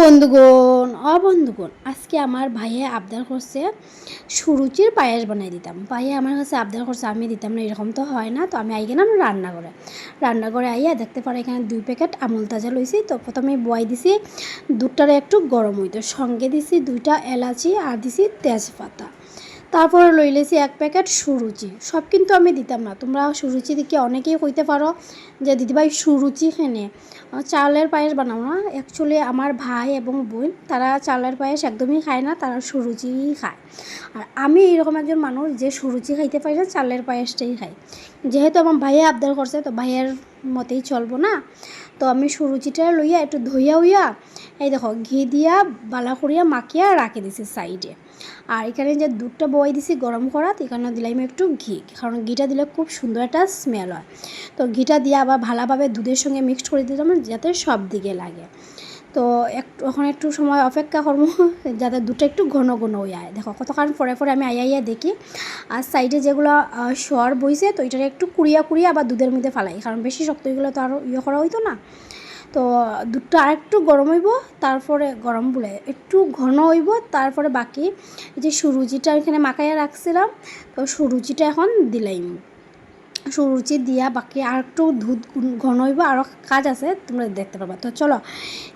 বন্ধুগণ, অবন্ধুগণ, আজকে আমার ভাইয়ে আবদার করছে সুরুচির পায়েস বানাই দিতাম। ভাইয়ে আমার কাছে আবদার করছে, আমি দিতাম না, এরকম তো হয় না। তো আমি আই গেলাম রান্নাঘরে। রান্নাঘরে আইয়া দেখতে পারে এখানে দুই প্যাকেট আমুল তাজা লইছি। তো প্রথমে বয় দিছি, দুধটারে একটু গরম হইতো। সঙ্গে দিছি দুইটা এলাচি আর দিছি তেজপাতা। তারপরে লইলেছি এক প্যাকেট সুরুচি, সব কিন্তু আমি দিতাম না। তোমরা সুরুচি দিকে অনেকেই কইতে পারো যে, দিদিভাই, সুরুচি খেনে চালের পায়েস বানাও না অ্যাকচুয়ালি আমার ভাই এবং বোন, তারা চালের পায়েস একদমই খায় না, তারা সুরুচিই খায়। আর আমি এরকম একজন মানুষ যে, সুরুচি খাইতে পারি না, চালের পায়েসটাই খাই। যেহেতু আমার ভাইয়া আবদার করছে, তো ভাইয়ের মতেই চলবো না। তো আমি সুরুচিটা লইয়া একটু ধইয়া উইয়া, এই দেখো, ঘি দিয়া বালা করিয়া মাখিয়া রাখি দিছি সাইডে। আর এখানে যে দুধটা বই দিছি গরম করা এখানে দিলাম একটু ঘি, কারণ ঘিটা দিলে খুব সুন্দর একটা স্মেল হয়। তো ঘিটা দিয়ে আবার ভালোভাবে দুধের সঙ্গে মিক্সড করে দিলাম, যাতে সব দিকে লাগে। তো একটু এখন একটু সময় অপেক্ষা করব, যাতে দুধটা একটু ঘন ঘন হয়ে আয়। দেখো কতক্ষণ পরে পরে আমি আইয়া আইয়া দেখি। আর সাইডে যেগুলো শর বইছে, তো এটা একটু কুড়িয়া কুড়িয়া আবার দুধের মধ্যে ফালাই। কারণ বেশি শক্ত এগুলো তো আরও ইয়ে করা হইতো না। তো দুধটা আর একটু গরম হইব, তারপরে গরম বলে একটু ঘন হইব, তারপরে বাকি যে সুরুচিটা এখানে মাখাইয়া রাখছিলাম, তো সুরুচিটা এখন দিলাইম। সুরুচি দিয়া, বাকি আর একটু দুধ ঘন হইব আরও কাজ আছে, তোমরা দেখতে পাবা। তো চলো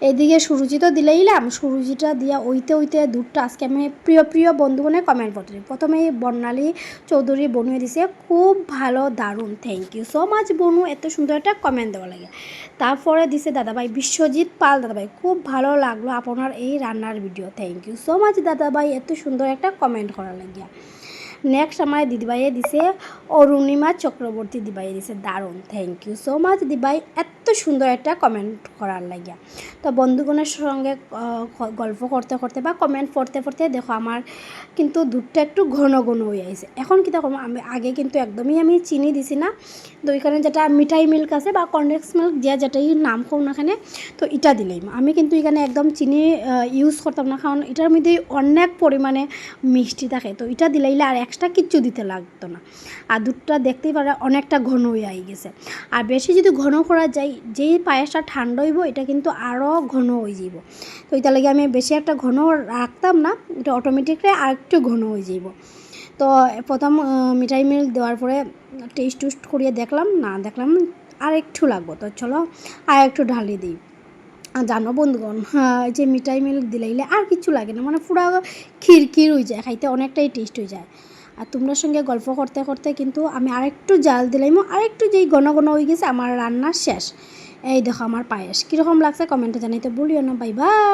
এদিকে সুরুচি তো দিলেইলাম সুরুচিটা দিয়া ওইতে ওইতে দুধটা আজকে আমি প্রিয় প্রিয় বন্ধুগণে কমেন্ট করতে প্রথমে বর্ণালী চৌধুরী বনুয়ে দিছে, খুব ভালো দারুণ থ্যাংক ইউ সো মাচ বনু, এত সুন্দর একটা কমেন্ট দেওয়া লাগে। তারপরে দিছে দাদাভাই, বিশ্বজিৎ পাল, দাদাভাই, খুব ভালো লাগল আপনার এই রান্নার video thank you so much দাদাভাই, এত সুন্দর একটা কমেন্ট করা লাগিয়া। নেক্সট আমার দিদিভাইয়ে দিছে অরুণিমা চক্রবর্তী দিদিভাইয়ে দিছে। দারুণ থ্যাংক ইউ সো মাচ দিদিভাই। এত সুন্দর একটা কমেন্ট করার লাগিয়া। তো বন্ধুগণের সঙ্গে গল্প করতে করতে বা কমেন্ট পড়তে পড়তে দেখো আমার কিন্তু দুধটা একটু ঘন ঘন হয়ে আছে এখন কী দেখো, আমি আগে কিন্তু একদমই আমি চিনি দিছি না। তো ওইখানে যেটা মিঠাই মিল্ক আছে বা কনডেক্স মিল্ক যে যেটাই নাম কম না এখানে তো এটা দিলেই আমি কিন্তু এখানে একদম চিনি ইউজ করতাম না। কারণ এটার মধ্যে অনেক পরিমাণে মিষ্টি থাকে। তো এটা দিলাইলে আর এক্সট্রা কিচ্ছু দিতে লাগতো না। আর দুধটা দেখতেই পারে অনেকটা ঘন হয়ে গেছে। আর বেশি যদি ঘন করা যায় যেই পায়েসটা ঠান্ডা হইব এটা কিন্তু আরও ঘন হয়ে যাব তো এটা লাগে আমি বেশি একটা ঘন রাখতাম না এটা অটোমেটিকলি আর একটু ঘন হয়ে যাব তো প্রথম মিঠাই মিল্ক দেওয়ার পরে টেস্ট টুস্ট করিয়ে দেখলাম না দেখলাম আর একটু লাগবো। তো চলো আর একটু ঢালি দিই। জানো বন্ধুগণ হ্যাঁ, যে মিঠাই মিল্ক দিলাইলে আর কিছু লাগে না মানে পুরো ক্ষীর ক্ষীর হয়ে যায় খাইতে অনেকটাই টেস্ট হয়ে যায়। আর তোমরা সঙ্গে গল্প করতে করতে কিন্তু আমি আরেকটু জাল দিলাম, আরেকটু যেই ঘন ঘন হয়ে গেছে, আমার রান্না শেষ। এই দেখো আমার পায়েস, কীরকম লাগছে কমেন্টে জানাইতে বলিও না, বাই বাই।